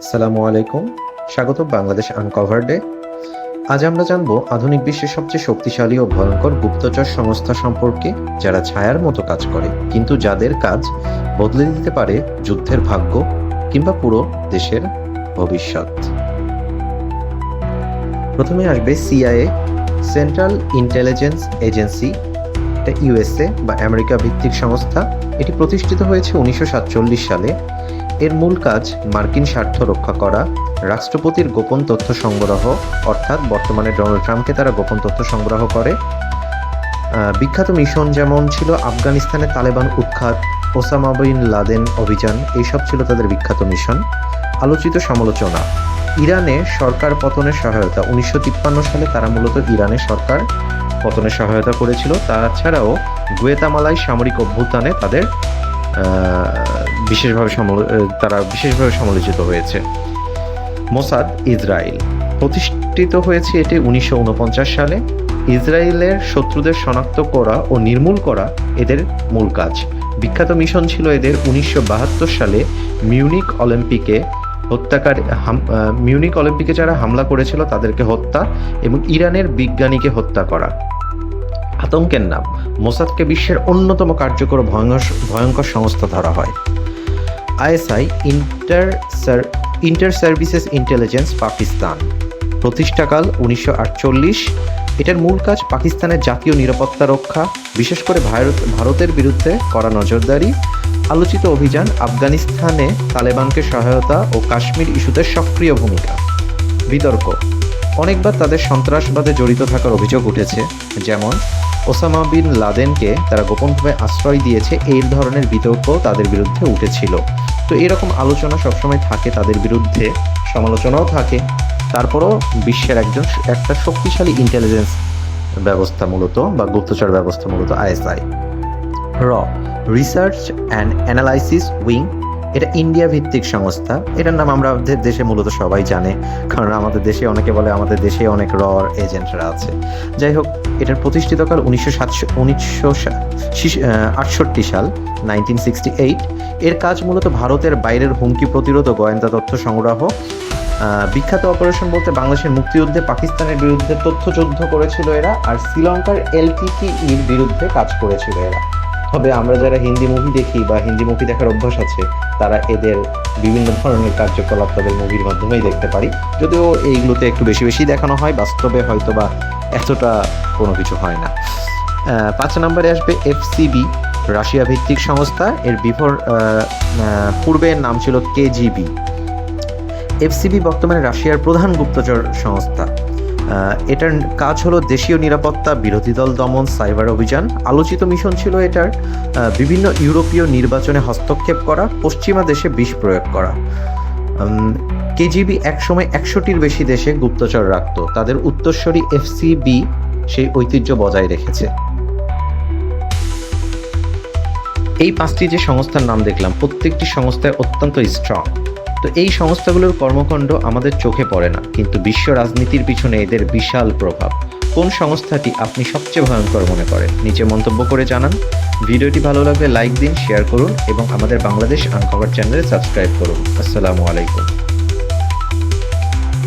আসসালামু আলাইকুম। স্বাগত বাংলাদেশ আনকভার্ডে আজ আমরা জানব আধুনিক বিশ্বের সবচেয়ে শক্তিশালী ও ভয়ঙ্কর গুপ্তচর সংস্থা সম্পর্কে, যারা ছায়ার মতো কাজ করে, কিন্তু যাদের কাজ বদলে দিতে পারে যুদ্ধের ভাগ্য কিংবা পুরো দেশের ভবিষ্যৎ। প্রথমে আসবে সিআইএ সেন্ট্রাল ইন্টেলিজেন্স এজেন্সি এটা ইউএসএ বা আমেরিকা ভিত্তিক সংস্থা। এটি প্রতিষ্ঠিত হয়েছে উনিশশো সাতচল্লিশ সালে। এর মূল কাজ মার্কিন স্বার্থ রক্ষা করা, রাষ্ট্রপতির গোপন তথ্য সংগ্রহ, অর্থাৎ বর্তমানে ডোনাল্ড ট্রাম্পকে তারা গোপন তথ্য সংগ্রহ করে। বিখ্যাত মিশন যেমন ছিল আফগানিস্তানে তালেবান উৎখাত, ওসামা বিন লাদেন অভিযান, এইসব ছিল তাদের বিখ্যাত মিশন। আলোচিত সমালোচনা, ইরানে সরকার পতনের সহায়তা। উনিশশো তিপ্পান্ন সালে তারা মূলত ইরানের সরকার পতনের সহায়তা করেছিল। তাছাড়াও গুয়েতামালাই সামরিক অভ্যুত্থানে তাদের বিশেষভাবে তারা বিশেষভাবে সমালোচিত হয়েছে। মোসাদ ইসরায়েল প্রতিষ্ঠিত হয়েছে এটি উনিশশো উনপঞ্চাশ সালে। ইসরায়েলের শত্রুদের শনাক্ত করা ও নির্মূল করা এদের মূল কাজ। বিখ্যাত মিশন ছিল এদের উনিশশো বাহাত্তর সালে মিউনিক অলিম্পিকে হত্যাকারী মিউনিক অলিম্পিকে যারা হামলা করেছিল তাদেরকে হত্যা এবং ইরানের বিজ্ঞানীকে হত্যা করা। আতঙ্কের নাম। মোসাদকে বিশ্বের অন্যতম কার্যকর ভয়ঙ্কর সংস্থা ধরা হয়। ISI inter inter services intelligence Pakistan. প্রতিষ্ঠাকাল উনিশশো আটচল্লিশ। এটার মূল কাজ পাকিস্তানের জাতীয় নিরাপত্তা রক্ষা, বিশেষ করে ভারত, ভারতের বিরুদ্ধে করা নজরদারি, আলোচিত অভিযান, আফগানিস্তানে তালেবানকে সহায়তা ও কাশ্মীর ইস্যুতে সক্রিয় ভূমিকা। বিতর্ক। অনেকবার তাদের সন্ত্রাসবাদে জড়িত থাকার অভিযোগ উঠেছে, যেমন ওসামা বিন লাদেনকে তারা গোপনভাবে আশ্রয় দিয়েছে, এই ধরনের বিতর্ক তাদের বিরুদ্ধে উঠেছিল। তো এরকম আলোচনা সবসময় থাকে, তাদের বিরুদ্ধে সমালোচনাও থাকে। তারপরও বিশ্বের একজন একটা শক্তিশালী ইন্টেলিজেন্স ব্যবস্থা মূলত, বা গুপ্তচর ব্যবস্থা মূলত আইএসআই। র রিসার্চ অ্যান্ড অ্যানালাইসিস উইং এটা ইন্ডিয়া ভিত্তিক সংস্থা। এটার নাম আমরা দেশে মূলত সবাই জানে, কারণ আমাদের দেশে অনেকে বলে আমাদের দেশে অনেক র এজেন্টরা আছে। যাই হোক, এটার প্রতিষ্ঠিতকাল উনিশশো সাতশো উনিশশো আটষট্টি সাল নাইনটিন সিক্সটি এইট এর কাজ মূলত ভারতের বাইরের হুমকি প্রতিরোধ ও গোয়েন্দা তথ্য সংগ্রহ। বিখ্যাত অপারেশন বলতে বাংলাদেশের মুক্তিযুদ্ধে পাকিস্তানের বিরুদ্ধে তথ্যযুদ্ধ করেছিল এরা, আর শ্রীলঙ্কার এলটিটি এর বিরুদ্ধে কাজ করেছিল এরা। তবে আমরা যারা হিন্দি মুভি দেখি বা হিন্দি মুভি দেখার অভ্যাস আছে তারা এদের বিভিন্ন ধরনের কার্যকলাপ তাদের মুভির মাধ্যমেই দেখতে পারি। যদিও এইগুলোতে একটু বেশি বেশি দেখানো হয়, বাস্তবে হয়তো বা এতটা কোনো কিছু হয় না। পাঁচ নম্বরে আসবে এফসিবি, রাশিয়া ভিত্তিক সংস্থা। এর বিফোর পূর্বের নাম ছিল কেজিবি। এফসিবি বর্তমানে রাশিয়ার প্রধান গুপ্তচর সংস্থা। এটার কাজ হলো দেশীয় নিরাপত্তা বিরোধী দল দমন সাইবার অভিযান। আলোচিত মিশন ছিল এটার বিভিন্ন ইউরোপীয় নির্বাচনে হস্তক্ষেপ করা, পশ্চিমা দেশে বিষ প্রয়োগ করা। কেজিবি একসময় একশোটির বেশি দেশে গুপ্তচর রাখত। তাদের উত্তরস্বরী এফসিবি সেই ঐতিহ্য বজায় রেখেছে। এই পাঁচটি যে সংস্থার নাম দেখলাম, প্রত্যেকটি সংস্থায় অত্যন্ত স্ট্রং তো এই সংস্থাগুলোর কর্মকাণ্ড আমাদের চোখে পড়ে না, কিন্তু বিশ্ব রাজনীতির পিছনে এদের বিশাল প্রভাব। কোন সংস্থাটি আপনি সবচেয়ে ভয়ঙ্কর মনে করেন? নিচে মন্তব্য করে জানান। ভিডিওটি ভালো লাগলে লাইক দিন, শেয়ার করুন এবং আমাদের বাংলাদেশ আনকভার চ্যানেলে সাবস্ক্রাইব করুন। আসসালামু আলাইকুম।